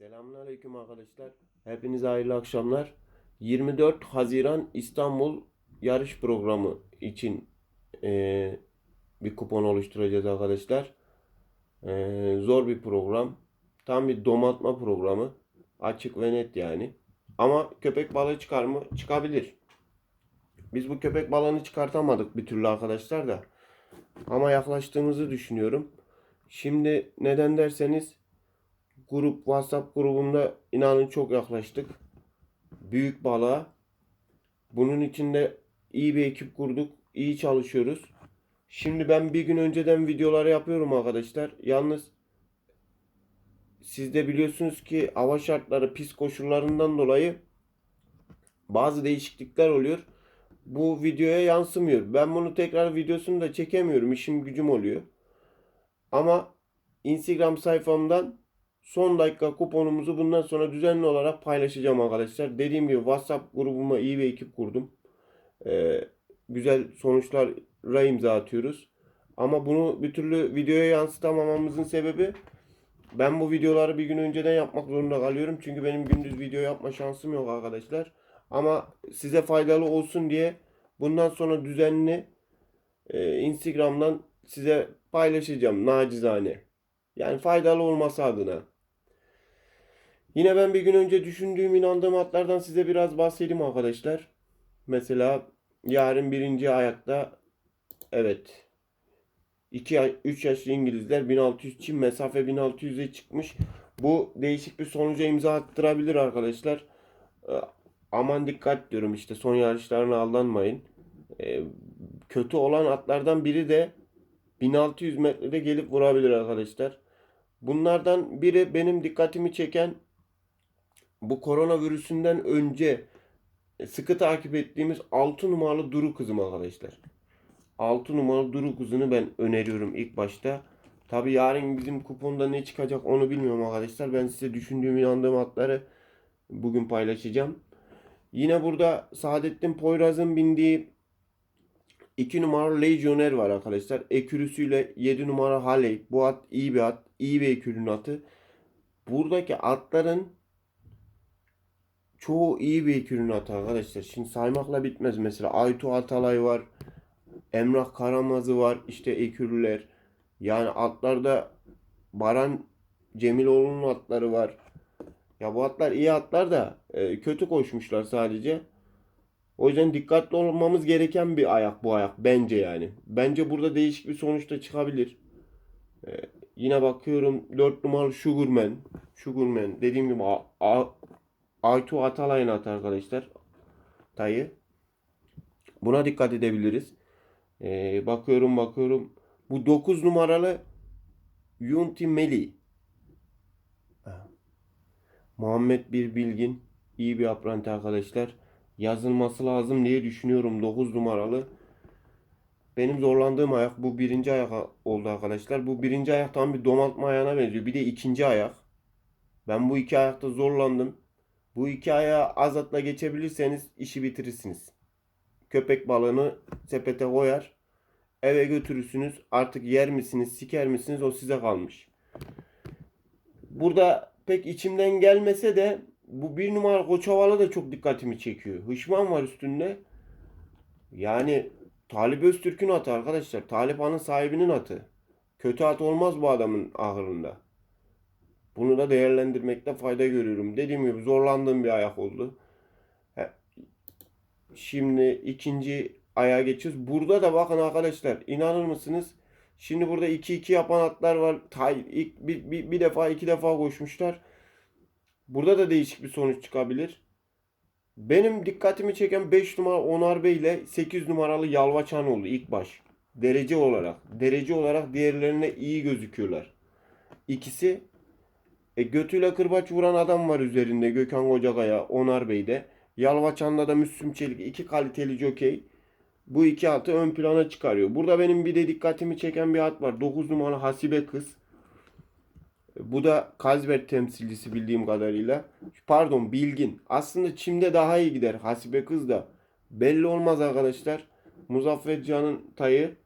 Selamünaleyküm arkadaşlar. Hepinize hayırlı akşamlar. 24 Haziran İstanbul yarış programı için eee, bir kupon oluşturacağız arkadaşlar. Eee, zor bir program. Tam bir domatma programı. Açık ve net yani. Ama köpek balığı çıkar mı? Çıkabilir. Biz bu köpek balığını çıkartamadık bir türlü arkadaşlar da. Ama yaklaştığımızı düşünüyorum. Şimdi neden derseniz grup WhatsApp grubumda inanın çok yaklaştık. Büyük balığa. Bunun içinde iyi bir ekip kurduk. İyi çalışıyoruz. Şimdi ben bir gün önceden videoları yapıyorum arkadaşlar. Yalnız siz de biliyorsunuz ki hava şartları pis koşullarından dolayı bazı değişiklikler oluyor. Bu videoya yansımıyor. Ben bunu tekrar videosunu da çekemiyorum. İşim gücüm oluyor. Ama Instagram sayfamdan son dakika kuponumuzu bundan sonra düzenli olarak paylaşacağım arkadaşlar. Dediğim gibi WhatsApp grubuma iyi bir ekip kurdum. Ee, güzel sonuçlara imza atıyoruz. Ama bunu bir türlü videoya yansıtamamamızın sebebi ben bu videoları bir gün önceden yapmak zorunda kalıyorum. Çünkü benim gündüz video yapma şansım yok arkadaşlar. Ama size faydalı olsun diye bundan sonra düzenli e, Instagram'dan size paylaşacağım nacizane. Yani faydalı olması adına. Yine ben bir gün önce düşündüğüm, inandığım atlardan size biraz bahsedeyim arkadaşlar. Mesela yarın birinci ayakta evet 2 3 yaşlı İngilizler 1600 Çin mesafe 1600'e çıkmış. Bu değişik bir sonuca imza attırabilir arkadaşlar. Ee, Aman dikkat diyorum işte son yarışlarına aldanmayın. Ee, kötü olan atlardan biri de 1600 metrede gelip vurabilir arkadaşlar. Bunlardan biri benim dikkatimi çeken bu koronavirüsünden önce sıkı takip ettiğimiz 6 numaralı Duru kızım arkadaşlar. 6 numaralı Duru kızını ben öneriyorum ilk başta. Tabi yarın bizim kuponda ne çıkacak onu bilmiyorum arkadaşlar. Ben size düşündüğüm inandığım atları bugün paylaşacağım. Yine burada Saadettin Poyraz'ın bindiği 2 numaralı Legionnaire var arkadaşlar. Ekürüsüyle 7 numara Haley. Bu at iyi bir at. iyi bir ekürün atı. Buradaki atların çoğu iyi bir ekürün atı arkadaşlar. Şimdi saymakla bitmez. Mesela Aytu Atalay var. Emrah Karamazı var. İşte ekürüler. Yani atlarda Baran Cemiloğlu'nun atları var. Ya bu atlar iyi atlar da e, kötü koşmuşlar sadece. O yüzden dikkatli olmamız gereken bir ayak bu ayak bence yani. Bence burada değişik bir sonuç da çıkabilir. Ee, yine bakıyorum 4 numaralı Sugarman. Sugarman dediğim gibi A- A- Aytu Atalay'ın atı arkadaşlar. Tayı. Buna dikkat edebiliriz. Ee, bakıyorum bakıyorum. Bu 9 numaralı Yunti Meli. Ha. Muhammed bir bilgin. iyi bir apranti arkadaşlar yazılması lazım diye düşünüyorum 9 numaralı. Benim zorlandığım ayak bu birinci ayak oldu arkadaşlar. Bu birinci ayak tam bir domaltma ayağına benziyor. Bir de ikinci ayak. Ben bu iki ayakta zorlandım. Bu iki ayağı az atla geçebilirseniz işi bitirirsiniz. Köpek balığını sepete koyar. Eve götürürsünüz. Artık yer misiniz, siker misiniz o size kalmış. Burada pek içimden gelmese de bu bir numara Koçovalı da çok dikkatimi çekiyor. Hışman var üstünde. Yani Talip Öztürk'ün atı arkadaşlar. Talip Han'ın sahibinin atı. Kötü at olmaz bu adamın ahırında. Bunu da değerlendirmekte fayda görüyorum. Dediğim gibi zorlandığım bir ayak oldu. Şimdi ikinci ayağa geçiyoruz. Burada da bakın arkadaşlar inanır mısınız? Şimdi burada 2-2 yapan atlar var. Tay, ilk, bir, bir, bir defa iki defa koşmuşlar. Burada da değişik bir sonuç çıkabilir. Benim dikkatimi çeken 5 numara Onar Bey ile 8 numaralı Yalvaçan oldu ilk baş. Derece olarak. Derece olarak diğerlerine iyi gözüküyorlar. İkisi e, götüyle kırbaç vuran adam var üzerinde Gökhan Kocakaya, Onar Bey'de. Yalvaçan'da da Müslüm Çelik. iki kaliteli jokey. Bu iki atı ön plana çıkarıyor. Burada benim bir de dikkatimi çeken bir at var. 9 numaralı Hasibe Kız. Bu da Kazbert temsilcisi bildiğim kadarıyla. Pardon Bilgin. Aslında Çim'de daha iyi gider. Hasibe kız da. Belli olmaz arkadaşlar. Muzaffer Can'ın tayı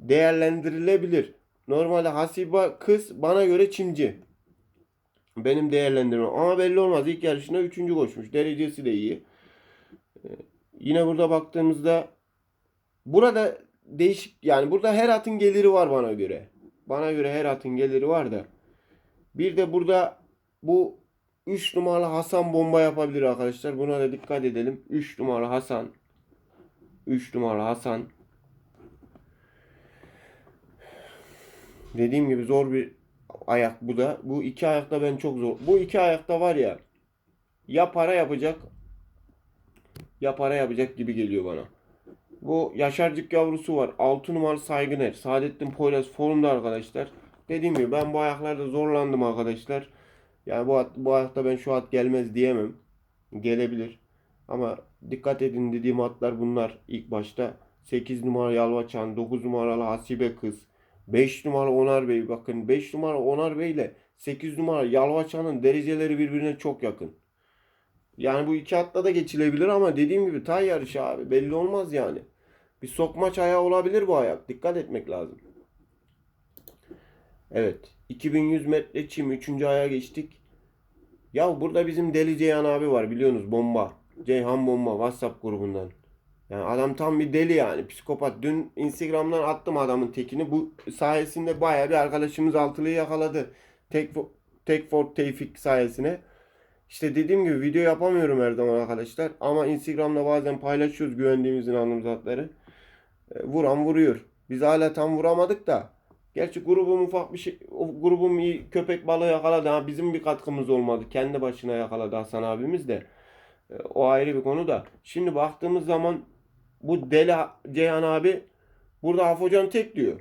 değerlendirilebilir. Normalde Hasibe kız bana göre Çimci. Benim değerlendirmem. Ama belli olmaz. İlk yarışında üçüncü koşmuş. Derecesi de iyi. Ee, Yine burada baktığımızda burada değişik yani burada her atın geliri var bana göre. Bana göre her atın geliri var da. Bir de burada bu 3 numaralı Hasan bomba yapabilir arkadaşlar. Buna da dikkat edelim. 3 numaralı Hasan. 3 numaralı Hasan. Dediğim gibi zor bir ayak bu da. Bu iki ayakta ben çok zor. Bu iki ayakta var ya ya para yapacak ya para yapacak gibi geliyor bana. Bu Yaşarcık yavrusu var. 6 numaralı Saygıner. Saadettin Poyraz formda arkadaşlar. Dediğim gibi ben bu ayaklarda zorlandım arkadaşlar. Yani bu, bu ayakta ben şu at gelmez diyemem. Gelebilir. Ama dikkat edin dediğim atlar bunlar ilk başta. 8 numara Yalvaçan, 9 numaralı Hasibe Kız, 5 numara Onar Bey. Bakın 5 numara Onar Bey ile 8 numara Yalvaçan'ın dereceleri birbirine çok yakın. Yani bu iki atla da geçilebilir ama dediğim gibi tay yarışı abi belli olmaz yani. Bir sokmaç ayağı olabilir bu ayak. Dikkat etmek lazım. Evet. 2100 metre çim 3. aya geçtik. Ya burada bizim Deli Ceyhan abi var biliyorsunuz bomba. Ceyhan bomba WhatsApp grubundan. Yani adam tam bir deli yani psikopat. Dün Instagram'dan attım adamın tekini. Bu sayesinde bayağı bir arkadaşımız altılıyı yakaladı. Tek tek for Tevfik sayesinde. İşte dediğim gibi video yapamıyorum her zaman arkadaşlar. Ama Instagram'da bazen paylaşıyoruz güvendiğimiz inandığımız atları. E, vuran vuruyor. Biz hala tam vuramadık da. Gerçi grubum ufak bir şey, grubum iyi köpek balığı yakaladı. Ha, bizim bir katkımız olmadı. Kendi başına yakaladı Hasan abimiz de. E, o ayrı bir konu da. Şimdi baktığımız zaman bu Deli Ceyhan abi burada Hafocan tek diyor.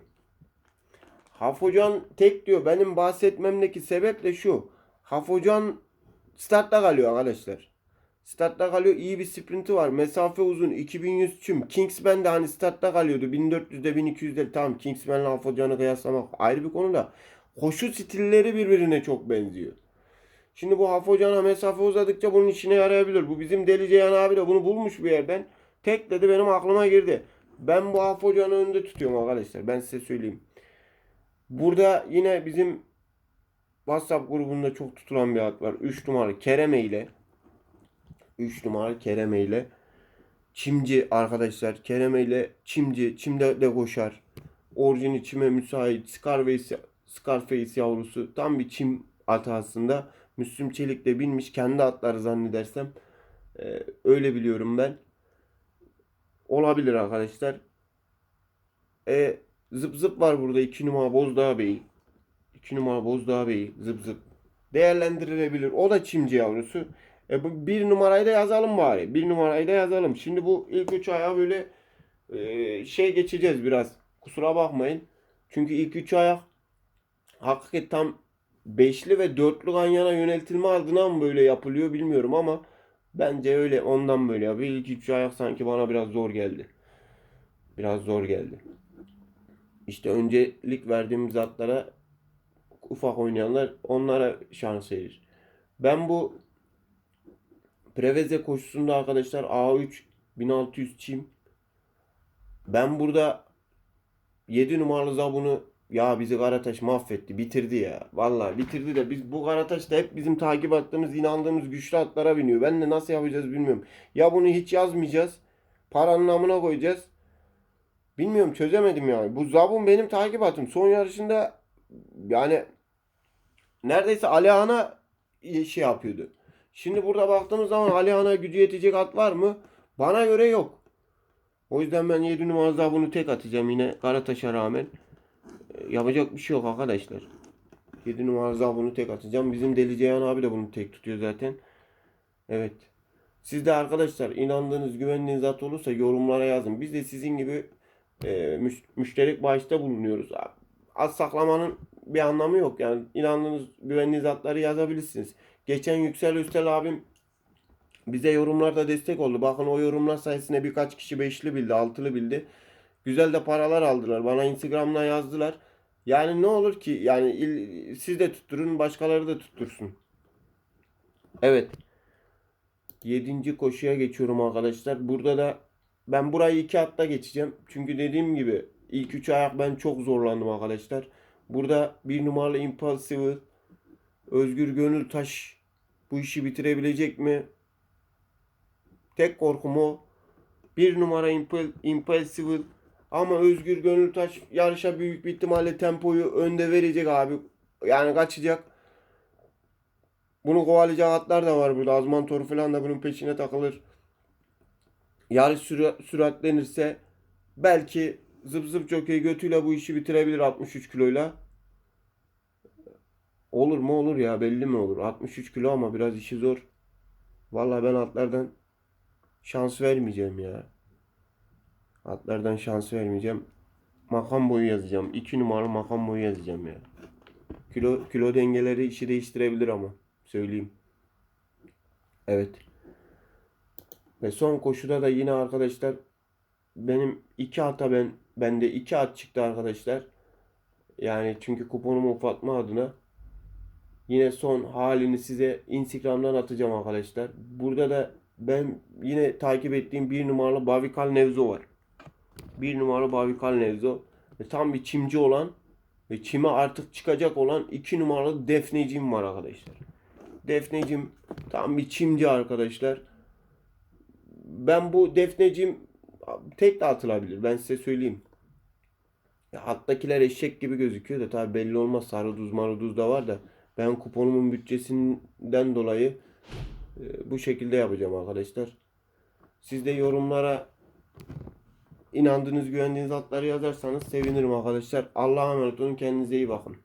Hafocan tek diyor. Benim bahsetmemdeki sebep de şu. Hafocan startta kalıyor arkadaşlar. Startta kalıyor. İyi bir sprinti var. Mesafe uzun. 2100 çüm. Kingsman de hani startta kalıyordu. 1400'de 1200'de tamam Kingsman'la Hafocan'ı kıyaslamak ayrı bir konu da. Koşu stilleri birbirine çok benziyor. Şimdi bu Hafocan'a mesafe uzadıkça bunun işine yarayabilir. Bu bizim Deli Ceyhan abi de bunu bulmuş bir yerden. Tek dedi benim aklıma girdi. Ben bu Hafocan'ı önünde tutuyorum arkadaşlar. Ben size söyleyeyim. Burada yine bizim WhatsApp grubunda çok tutulan bir at var. 3 numaralı Kereme ile 3 numaralı Kereme ile Çimci arkadaşlar. Kereme ile Çimci. Çimde de koşar. Orijini çime müsait. Scarface, Scarface yavrusu. Tam bir çim atı aslında. Müslüm Çelik de binmiş. Kendi atları zannedersem. Ee, öyle biliyorum ben. Olabilir arkadaşlar. E, zıp zıp var burada. 2 numara Bozdağ Bey. 2 numara Bozdağ Bey. Zıp zıp. Değerlendirilebilir. O da çimci yavrusu. E bu bir numarayı da yazalım bari. Bir numarayı da yazalım. Şimdi bu ilk üç aya böyle e, şey geçeceğiz biraz. Kusura bakmayın. Çünkü ilk üç ayak hakikaten tam beşli ve dörtlü yan yana yöneltilme adına mı böyle yapılıyor bilmiyorum ama bence öyle ondan böyle yapıyor. İlk üç ayak sanki bana biraz zor geldi. Biraz zor geldi. İşte öncelik verdiğimiz atlara ufak oynayanlar onlara şans verir. Ben bu Preveze koşusunda arkadaşlar A3 1600 çim. Ben burada 7 numaralı zabunu ya bizi Karataş mahvetti, bitirdi ya. Vallahi bitirdi de biz bu Karataş da hep bizim takip attığımız, inandığımız güçlü atlara biniyor. Ben de nasıl yapacağız bilmiyorum. Ya bunu hiç yazmayacağız. Paranın namına koyacağız. Bilmiyorum çözemedim yani. Bu zabun benim takip atım. Son yarışında yani neredeyse Alihan'a şey yapıyordu. Şimdi burada baktığımız zaman Alihan'a gücü yetecek at var mı? Bana göre yok. O yüzden ben 7 numarada bunu tek atacağım yine Karataş'a rağmen. Yapacak bir şey yok arkadaşlar. 7 numarada bunu tek atacağım. Bizim Deli Ceyhan abi de bunu tek tutuyor zaten. Evet. Siz de arkadaşlar inandığınız, güvendiğiniz at olursa yorumlara yazın. Biz de sizin gibi e, müş- müşterek bağışta bulunuyoruz. Az saklamanın bir anlamı yok. Yani inandığınız, güvendiğiniz atları yazabilirsiniz. Geçen Yüksel Üstel abim bize yorumlarda destek oldu. Bakın o yorumlar sayesinde birkaç kişi beşli bildi, altılı bildi. Güzel de paralar aldılar. Bana Instagram'dan yazdılar. Yani ne olur ki yani il- siz de tutturun, başkaları da tuttursun. Evet. Yedinci koşuya geçiyorum arkadaşlar. Burada da ben burayı iki hatta geçeceğim. Çünkü dediğim gibi ilk üç ayak ben çok zorlandım arkadaşlar. Burada bir numaralı Impulsive Özgür Gönül Taş bu işi bitirebilecek mi? Tek korkum o. Bir numara Impel, Impulsive ama Özgür Gönül Taş yarışa büyük bir ihtimalle tempoyu önde verecek abi. Yani kaçacak. Bunu kovalayacak atlar da var burada. Azman Toru falan da bunun peşine takılır. Yarış süra- süratlenirse belki zıp zıp jockey götüyle bu işi bitirebilir 63 kiloyla. Olur mu olur ya belli mi olur. 63 kilo ama biraz işi zor. Vallahi ben atlardan şans vermeyeceğim ya. Atlardan şans vermeyeceğim. Makam boyu yazacağım. 2 numaralı makam boyu yazacağım ya. Kilo kilo dengeleri işi değiştirebilir ama söyleyeyim. Evet. Ve son koşuda da yine arkadaşlar benim iki ata ben bende iki at çıktı arkadaşlar. Yani çünkü kuponumu ufaltma adına yine son halini size Instagram'dan atacağım arkadaşlar. Burada da ben yine takip ettiğim bir numaralı Bavikal Nevzo var. Bir numaralı Bavikal Nevzo. Ve tam bir çimci olan ve çime artık çıkacak olan iki numaralı Defnecim var arkadaşlar. Defnecim tam bir çimci arkadaşlar. Ben bu Defnecim tek de atılabilir. Ben size söyleyeyim. Ya alttakiler eşek gibi gözüküyor da tabi belli olmaz. Sarı duz marı duz da var da ben kuponumun bütçesinden dolayı e, bu şekilde yapacağım arkadaşlar. Siz de yorumlara inandığınız güvendiğiniz atları yazarsanız sevinirim arkadaşlar. Allah'a emanet olun. Kendinize iyi bakın.